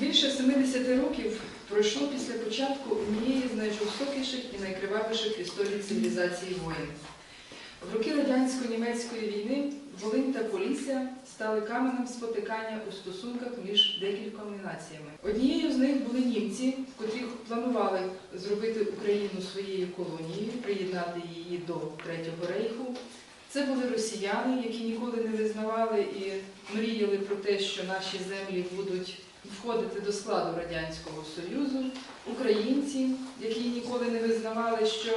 Більше 70 років пройшло після початку однієї з найжорстокіших і найкривавіших в історії цивілізації воєн. В роки радянсько-німецької війни Волинь та Полісся стали каменем спотикання у стосунках між декількома націями. Однією з них були німці, котрі планували зробити Україну своєю колонією, приєднати її до Третього рейху. Це були росіяни, які ніколи не визнавали і мріяли про те, що наші землі будуть входити до складу Радянського Союзу, українці, які ніколи не визнавали, що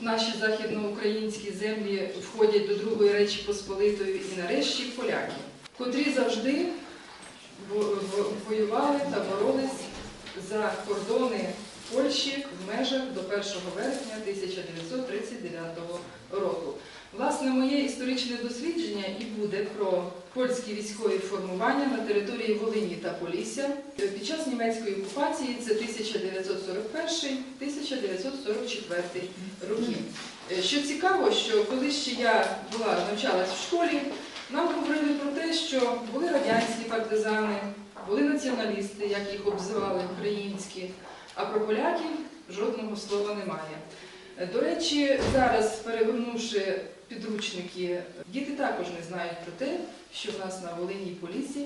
наші західноукраїнські землі входять до Другої Речі Посполитої, і нарешті поляки, котрі завжди во- во- воювали та боролись за кордони Польщі в межах до 1 вересня 1939 року. Власне, моє історичне дослідження і буде про польські військові формування на території Волині та Полісся під час німецької окупації це 1941-1944 роки. Що цікаво, що коли ще я була навчалась в школі, нам говорили про те, що були радянські партизани, були націоналісти, як їх обзивали українські, а про поляків жодного слова немає. До речі, зараз, перегорнувши підручники, діти також не знають про те, що в нас на Волині і Полісі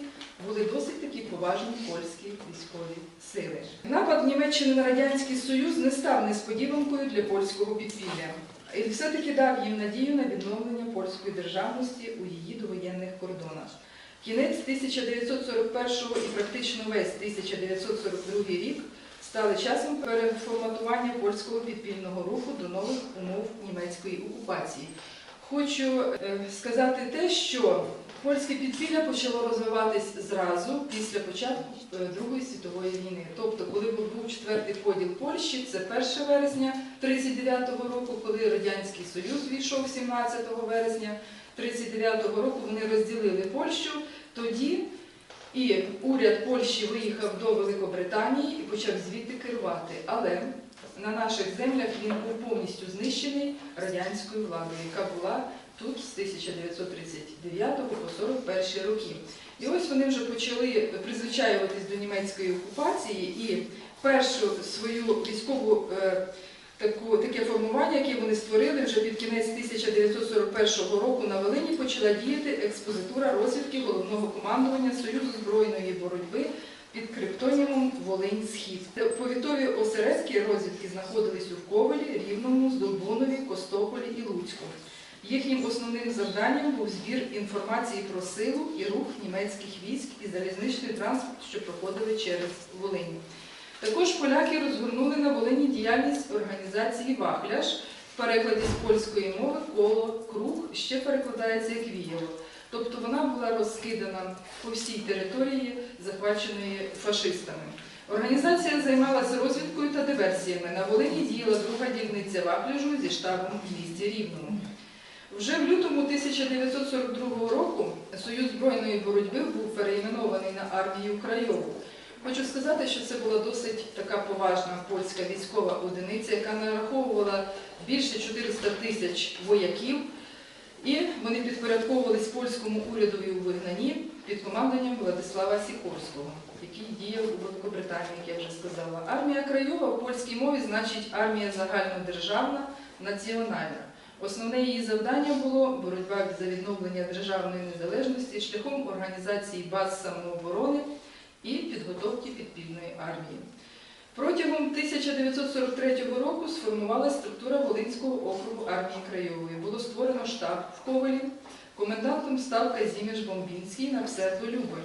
були досить такі поважні польські військові сили. Напад Німеччини на Радянський Союз не став несподіванкою для польського підпілля. І все-таки дав їм надію на відновлення польської державності у її довоєнних кордонах. Кінець 1941 і практично весь 1942 рік стали часом переформатування польського підпільного руху до нових умов німецької окупації. Хочу е, сказати те, що польське підпілля почало розвиватись зразу після початку е, Другої світової війни. Тобто, коли був четвертий поділ Польщі, це 1 вересня 39-го року, коли Радянський Союз війшов 17 вересня 39-го року, вони розділили Польщу. Тоді і уряд Польщі виїхав до Великобританії і почав звідти керувати. Але на наших землях він був повністю знищений радянською владою, яка була тут з 1939 по 41 роки. І ось вони вже почали призвичаюватись до німецької окупації і першу свою військову е, таку, таке формування, яке вони створили вже під кінець 1941 року на Волині, почала діяти експозитура розвідки головного командування Союзу збройної боротьби під криптонімом Волинь Схід. Повітові осередки розвідки знаходились у Ковелі, Рівному, Здолбунові, Костополі і Луцьку. Їхнім основним завданням був збір інформації про силу і рух німецьких військ і залізничний транспорт, що проходили через Волинь. Також поляки розгорнули на Волині діяльність організації Вахляш в перекладі з польської мови коло круг ще перекладається як віяло. Тобто вона була розкидана по всій території, захваченої фашистами. Організація займалася розвідкою та диверсіями. На Волині діяла друга дільниця Вахляжу зі штабом в місті Рівному. Вже в лютому 1942 року Союз збройної боротьби був переіменований на армію Крайову. Хочу сказати, що це була досить така поважна польська військова одиниця, яка нараховувала більше 400 тисяч вояків, і вони підпорядковувались польському урядові у вигнанні під командуванням Владислава Сікорського, який діяв у Великобританії, як я вже сказала. Армія Крайова в польській мові значить армія загальнодержавна, національна. Основне її завдання було боротьба за відновлення державної незалежності шляхом організації баз самооборони і підготовки підпільної армії. Протягом 1943 року сформувалася структура Волинського округу армії Крайової. Було створено штаб в Ковелі, комендантом став Казіміш Бомбінський на псевдолюбою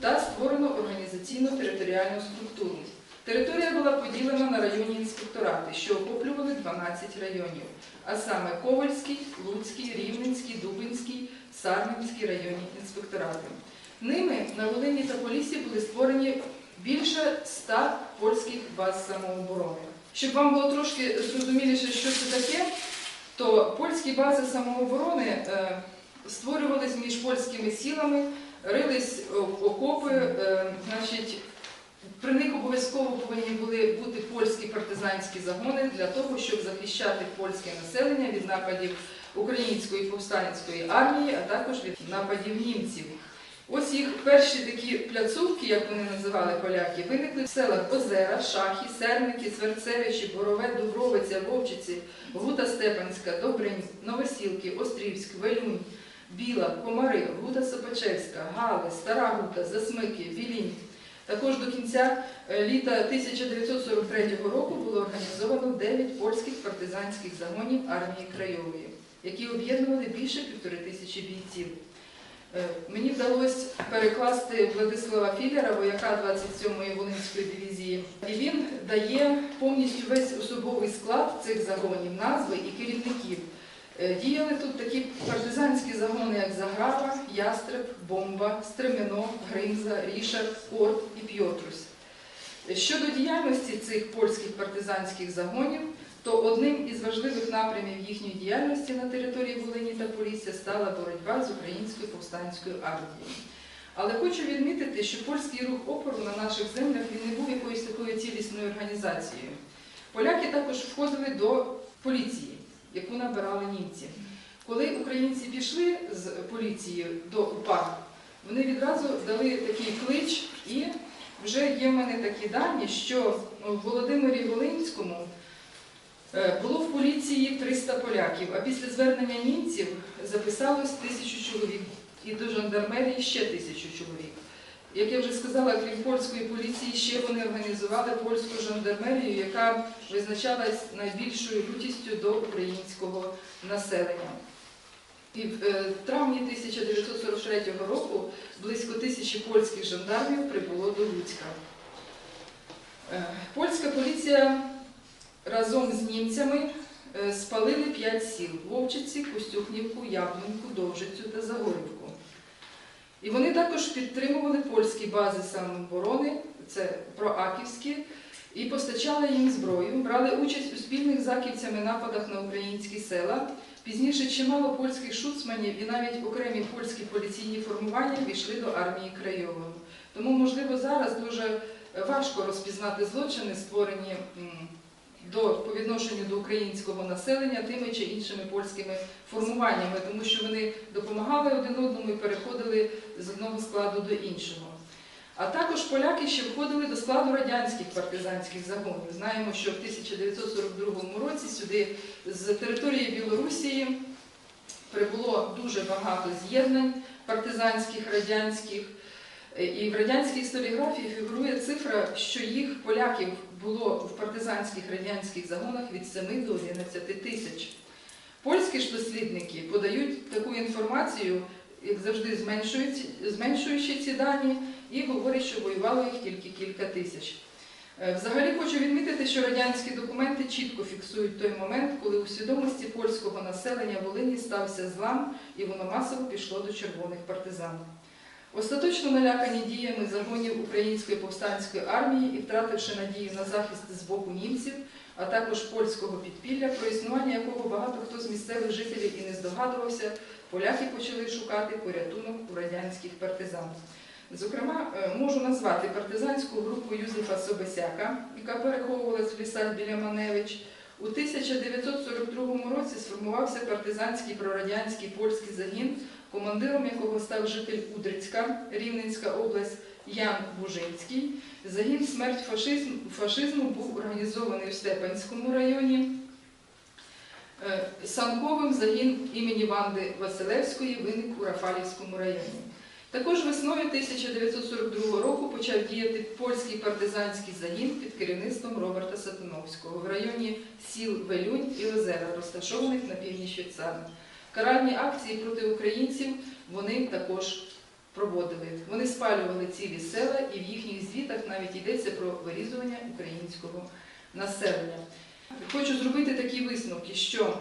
та створено організаційно-територіальну структуру. Територія була поділена на районні інспекторати, що охоплювали 12 районів, а саме Ковальський, Луцький, Рівненський, Дубинський, Сарненський районні інспекторати. Ними на Волині та Поліссі були створені більше 100 польських баз самооборони. Щоб вам було трошки зрозуміліше, що це таке, то польські бази самооборони е, створювались між польськими сілами, рились окопи, е, значить, при них обов'язково повинні були бути польські партизанські загони для того, щоб захищати польське населення від нападів української повстанської армії, а також від нападів німців. Ось їх перші такі пляцовки, як вони називали поляки, виникли в селах Озера, Шахі, Серники, Сверцевичі, Борове, Дубровиця, Вовчиці, Гута Степанська, Добринь, Новосілки, Острівськ, Велюнь, Біла, Комари, Гута Сопачевська, Гали, Стара Гута, Засмики, Вілінь. Також до кінця е, літа 1943 року було організовано 9 польських партизанських загонів армії Крайової, які об'єднували більше півтори тисячі бійців. Е, Мені вдалося перекласти Владислава Філера, вояка 27-ї Волинської дивізії, і він дає повністю весь особовий склад цих загонів, назви і керівників. Е, Діяли тут такі партизанські загони, як Заграва, Ястреб, Бомба, Стремено, Гримза, Рішар, Корт і П'йотрусь. Е, Щодо діяльності цих польських партизанських загонів, то одним із важливих напрямів їхньої діяльності на території Волині та Полісся стала боротьба з українською повстанською армією. Але хочу відмітити, що польський рух опору на наших землях він не був якоюсь такою цілісною організацією. Поляки також входили до поліції, яку набирали німці. Коли українці пішли з поліції до УПА, вони відразу дали такий клич, і вже є в мене такі дані, що в Володимирі Волинському було в поліції 300 поляків, а після звернення німців записалось тисячу чоловік, і до жандармерії ще тисячу чоловік. Як я вже сказала, крім польської поліції, ще вони організували польську жандармерію, яка визначалась найбільшою лютістю до українського населення. І в е, травні 1943 року близько тисячі польських жандармів прибуло до Луцька. Е, Польська поліція разом з німцями е, спалили п'ять сіл Вовчиці, Костюхнівку, Яблуньку, Довжицю та Загорівку. І вони також підтримували польські бази самооборони, це проаківські, і постачали їм зброю, брали участь у спільних заківцями нападах на українські села. Пізніше чимало польських шуцманів і навіть окремі польські поліційні формування війшли до армії Крайової. Тому, можливо, зараз дуже важко розпізнати злочини, створені до, по відношенню до українського населення тими чи іншими польськими формуваннями, тому що вони допомагали один одному і переходили з одного складу до іншого. А також поляки ще входили до складу радянських партизанських загонів. Знаємо, що в 1942 році сюди з території Білорусії прибуло дуже багато з'єднань партизанських, радянських. Е, І в радянській історіографії фігурує цифра, що їх поляків було в партизанських радянських загонах від 7 до 11 тисяч. Польські ж дослідники подають таку інформацію, як завжди зменшують, зменшуючи ці дані, і говорять, що воювало їх тільки кілька тисяч. Е, Взагалі хочу відмітити, що радянські документи чітко фіксують той момент, коли у свідомості польського населення Волині стався злам і воно масово пішло до червоних партизан. Остаточно налякані діями загонів Української повстанської армії і втративши надію на захист з боку німців, а також польського підпілля, про існування якого багато хто з місцевих жителів і не здогадувався, поляки почали шукати порятунок у радянських партизан. Зокрема, е, можу назвати партизанську групу Юзефа Собесяка, яка переховувалась в лісах біля Маневич. У 1942 році сформувався партизанський прорадянський польський загін, командиром якого став житель Удрицька, Рівненська область Ян Бужинський. Загін смерть фашизм, фашизму був організований в Степанському районі. Е, Санковим загін імені Ванди Василевської виник у Рафалівському районі. Також весною 1942 року почав діяти польський партизанський загін під керівництвом Роберта Сатановського в районі сіл Велюнь і Озера, розташованих на північ від Саду. Каральні акції проти українців вони також проводили. Вони спалювали цілі села, і в їхніх звітах навіть йдеться про вирізування українського населення. Хочу зробити такі висновки, що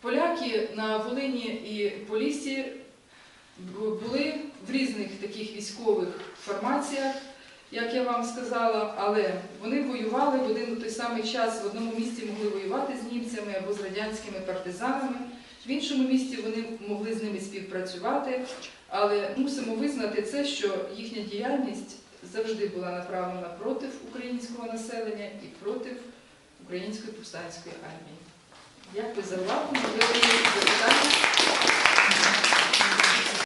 поляки на Волині і Поліссі були в різних таких військових формаціях, як я вам сказала, але вони воювали в один той самий час. В одному місці могли воювати з німцями або з радянськими партизанами, в іншому місті вони могли з ними співпрацювати, але мусимо визнати це, що їхня діяльність завжди була направлена проти українського населення і проти української повстанської армії. Дякую за увагу. Дякую за запитання.